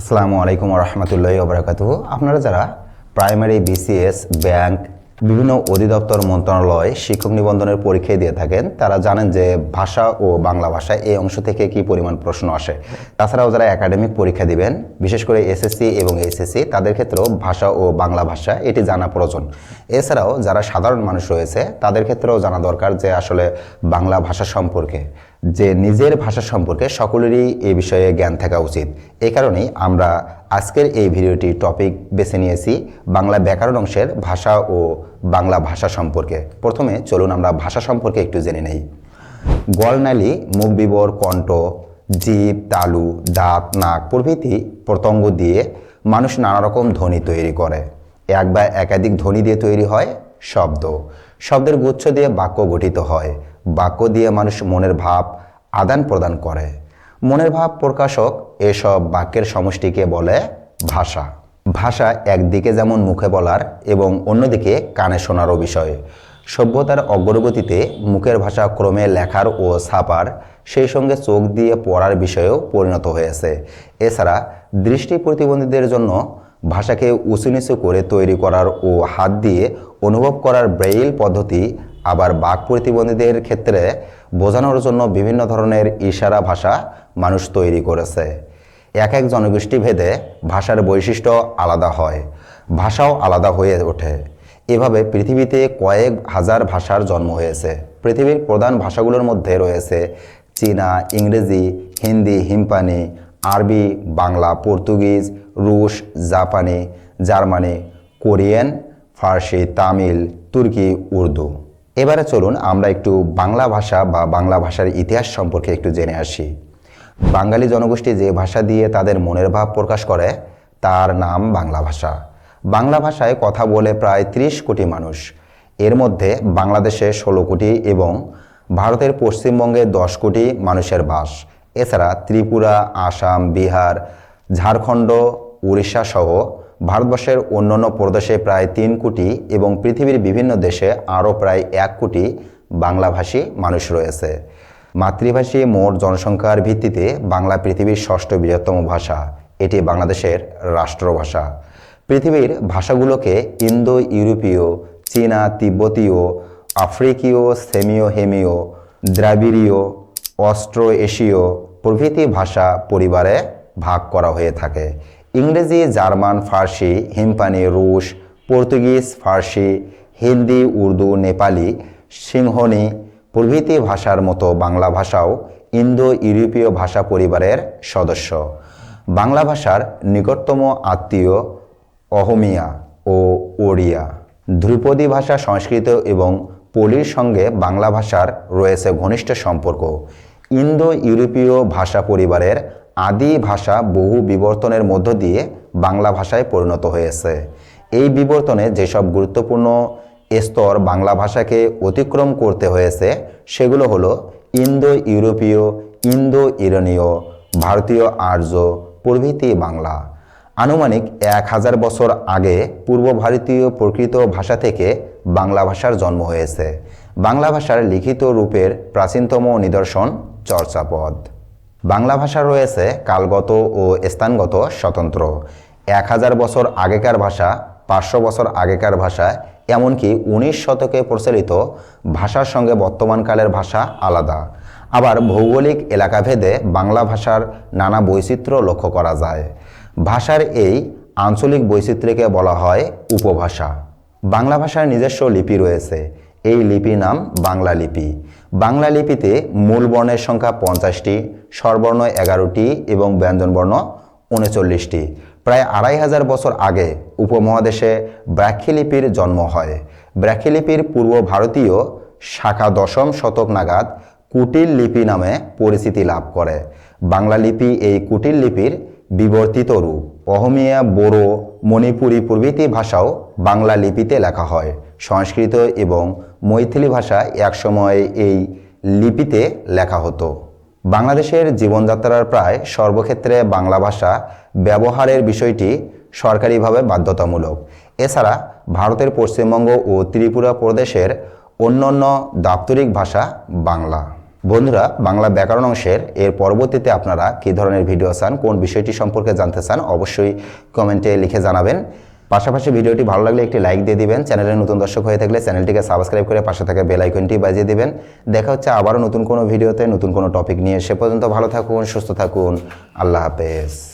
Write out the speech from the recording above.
আসসালামু আলাইকুম রহমতুল্লাহ ওবরাকাত আপনারা যারা প্রাইমারি বিসিএস, ব্যাংক, বিভিন্ন অধিদপ্তর, মন্ত্রণালয়, শিক্ষক নিবন্ধনের পরীক্ষা দিয়ে থাকেন, তারা জানেন যে ভাষা ও বাংলা ভাষা এই অংশ থেকে কি পরিমাণ প্রশ্ন আসে। তাছাড়াও যারা একাডেমিক পরীক্ষা দিবেন, বিশেষ করে এসএসসি এবং এসএসসি তাদের ক্ষেত্রেও ভাষা ও বাংলা ভাষা এটি জানা প্রয়োজন। এছাড়াও যারা সাধারণ মানুষ রয়েছে, তাদের ক্ষেত্রেও জানা দরকার যে আসলে বাংলা ভাষা সম্পর্কে। যে নিজের ভাষা সম্পর্কে সকলেরই এই বিষয়ে জ্ঞান থাকা উচিত। এই কারণেই আমরা আজকের এই ভিডিওটি টপিক বেছে নিয়েছি বাংলা ব্যাকরণ অংশের ভাষা ও বাংলা ভাষা সম্পর্কে। প্রথমে চলুন আমরা ভাষা সম্পর্কে একটু জেনে নেই। গলনালী মুখ বিবর কণ্ঠ, জীব, তালু, দাঁত, নাক প্রভৃতি প্রত্যঙ্গ দিয়ে মানুষ নানা রকম ধ্বনি তৈরি করে। এক বা একাধিক ধ্বনি দিয়ে তৈরি হয় শব্দ। শব্দের গুচ্ছ দিয়ে বাক্য গঠিত হয়। বাক্য দিয়ে মানুষ মনের ভাব আদান প্রদান করে। মনের ভাব প্রকাশক এসব বাক্যের সমষ্টিকে বলে ভাষা। ভাষা একদিকে যেমন মুখে বলার এবং অন্যদিকে কানে শোনারও বিষয়। সভ্যতার অগ্রগতিতে মুখের ভাষা ক্রমে লেখার ও ছাপার, সেই সঙ্গে চোখ দিয়ে পড়ার বিষয়েও পরিণত হয়েছে। এছাড়া দৃষ্টি প্রতিবন্ধীদের জন্য ভাষাকে উঁচু নিচু করে তৈরি করার ও হাত দিয়ে অনুভব করার ব্রেইল পদ্ধতি আবার বাক প্রতিবন্ধীদের ক্ষেত্রে বোঝানোর জন্য বিভিন্ন ধরনের ইশারা ভাষা মানুষ তৈরি করেছে। এক এক জনগোষ্ঠী ভেদে ভাষার বৈশিষ্ট্য আলাদা হয়, ভাষাও আলাদা হয়ে ওঠে। এভাবে পৃথিবীতে কয়েক হাজার ভাষার জন্ম হয়েছে। পৃথিবীর প্রধান ভাষাগুলোর মধ্যে রয়েছে চীনা, ইংরেজি, হিন্দি, হিম্পানি, আরবি, বাংলা, পর্তুগিজ, রুশ, জাপানি, জার্মানি, কোরিয়ান, ফার্সি, তামিল, তুর্কি, উর্দু। এবারে চলুন আমরা একটু বাংলা ভাষা বা বাংলা ভাষার ইতিহাস সম্পর্কে একটু জেনে আসি। বাঙালি জনগোষ্ঠী যে ভাষা দিয়ে তাদের মনের ভাব প্রকাশ করে, তার নাম বাংলা ভাষা। বাংলা ভাষায় কথা বলে প্রায় ত্রিশ কোটি মানুষ। এর মধ্যে বাংলাদেশে ষোলো কোটি এবং ভারতের পশ্চিমবঙ্গে দশ কোটি মানুষের বাস। এছাড়া ত্রিপুরা, আসাম, বিহার, ঝাড়খণ্ড, উড়িষ্যা সহ ভারতবর্ষের অন্যান্য প্রদেশে প্রায় তিন কোটি এবং পৃথিবীর বিভিন্ন দেশে আরও প্রায় এক কোটি বাংলাভাষী মানুষ রয়েছে। মাতৃভাষী মোট জনসংখ্যার ভিত্তিতে বাংলা পৃথিবীর ষষ্ঠ বৃহত্তম ভাষা। এটি বাংলাদেশের রাষ্ট্রভাষা। পৃথিবীর ভাষাগুলোকে ইন্দো, ইউরোপীয়, চীনা, তিব্বতীয়, আফ্রিকীয় সেমিও হেমিও দ্রাবিড়ীয় অস্ট্রো এশীয় প্রভৃতি ভাষা পরিবারে ভাগ করা হয়ে থাকে। ইংরেজি, জার্মান, ফার্সি, হিম্পানি, রুশ, পর্তুগিজ, ফার্সি, হিন্দি, উর্দু, নেপালি, সিংহনি প্রভৃতি ভাষার মতো বাংলা ভাষাও ইন্দো ইউরোপীয় ভাষা পরিবারের সদস্য। বাংলা ভাষার নিকটতম আত্মীয় অহমিয়া ও ওড়িয়া। ধ্রুপদী ভাষা সংস্কৃত এবং পলির সঙ্গে বাংলা ভাষার রয়েছে ঘনিষ্ঠ সম্পর্ক। ইন্দো ইউরোপীয় ভাষা পরিবারের আদি ভাষা বহু বিবর্তনের মধ্য দিয়ে বাংলা ভাষায় পরিণত হয়েছে। এই বিবর্তনে যেসব গুরুত্বপূর্ণ স্তর বাংলা ভাষাকে অতিক্রম করতে হয়েছে, সেগুলো হলো ইন্দো ইউরোপীয় ইন্দো ইরানীয় ভারতীয় আর্য, প্রভৃতি বাংলা। আনুমানিক এক হাজার বছর আগে পূর্ব ভারতীয় প্রকৃত ভাষা থেকে বাংলা ভাষার জন্ম হয়েছে। বাংলা ভাষার লিখিত রূপের প্রাচীনতম নিদর্শন চর্চাপদ। বাংলা ভাষা রয়েছে কালগত ও স্থানগত স্বতন্ত্র। এক হাজার বছর আগেকার ভাষা, পাঁচশো বছর আগেকার ভাষা, এমনকি উনিশ শতকে প্রচলিত ভাষার সঙ্গে বর্তমানকালের ভাষা আলাদা। আবার ভৌগোলিক এলাকাভেদে বাংলা ভাষার নানা বৈচিত্র্য লক্ষ্য করা যায়। ভাষার এই আঞ্চলিক বৈচিত্র্যকে বলা হয় উপভাষা। বাংলা ভাষার নিজস্ব লিপি রয়েছে। এই লিপির নাম বাংলা লিপি। বাংলা লিপিতে মূল বর্ণের সংখ্যা পঞ্চাশটি, স্বরবর্ণ এগারোটি এবং ব্যঞ্জনবর্ণ উনচল্লিশটি। প্রায় আড়াই হাজার বছর আগে উপমহাদেশে ব্রাক্ষিলিপির জন্ম হয়। ব্রাক্ষিলিপির পূর্ব ভারতীয় শাখা দশম শতক নাগাদ কুটিল লিপি নামে পরিচিতি লাভ করে। বাংলা লিপি এই কুটিল লিপির বিবর্তিত রূপ। অহমিয়া বোরো মণিপুরি প্রভৃতি ভাষাও বাংলা লিপিতে লেখা হয়। সংস্কৃত এবং মৈথিলি ভাষা একসময় এই লিপিতে লেখা হতো। বাংলাদেশের জীবনযাত্রার প্রায় সর্বক্ষেত্রে বাংলা ভাষা ব্যবহারের বিষয়টি সরকারিভাবে বাধ্যতামূলক। এছাড়া ভারতের পশ্চিমবঙ্গ ও ত্রিপুরা প্রদেশের অন্যান্য দাপ্তরিক ভাষা বাংলা। বন্ধুরা, বাংলা ব্যাকরণ অংশের এর পরবর্তীতে আপনারা কী ধরনের ভিডিও চান, কোন বিষয়টি সম্পর্কে জানতে চান, অবশ্যই কমেন্টে লিখে জানাবেন। পাশাপাশি ভিডিওটি ভালো লাগলে একটি লাইক দিয়ে দিবেন। চ্যানেলে নতুন দর্শক হয়ে থাকলে চ্যানেলটিকে সাবস্ক্রাইব করে পাশে থাকা বেল আইকনটি বাজিয়ে দিবেন। দেখা হচ্ছে আবারও নতুন কোনো ভিডিওতে, নতুন কোনো টপিক নিয়ে। সে পর্যন্ত ভালো থাকুন, সুস্থ থাকুন। আল্লাহ হাফেজ।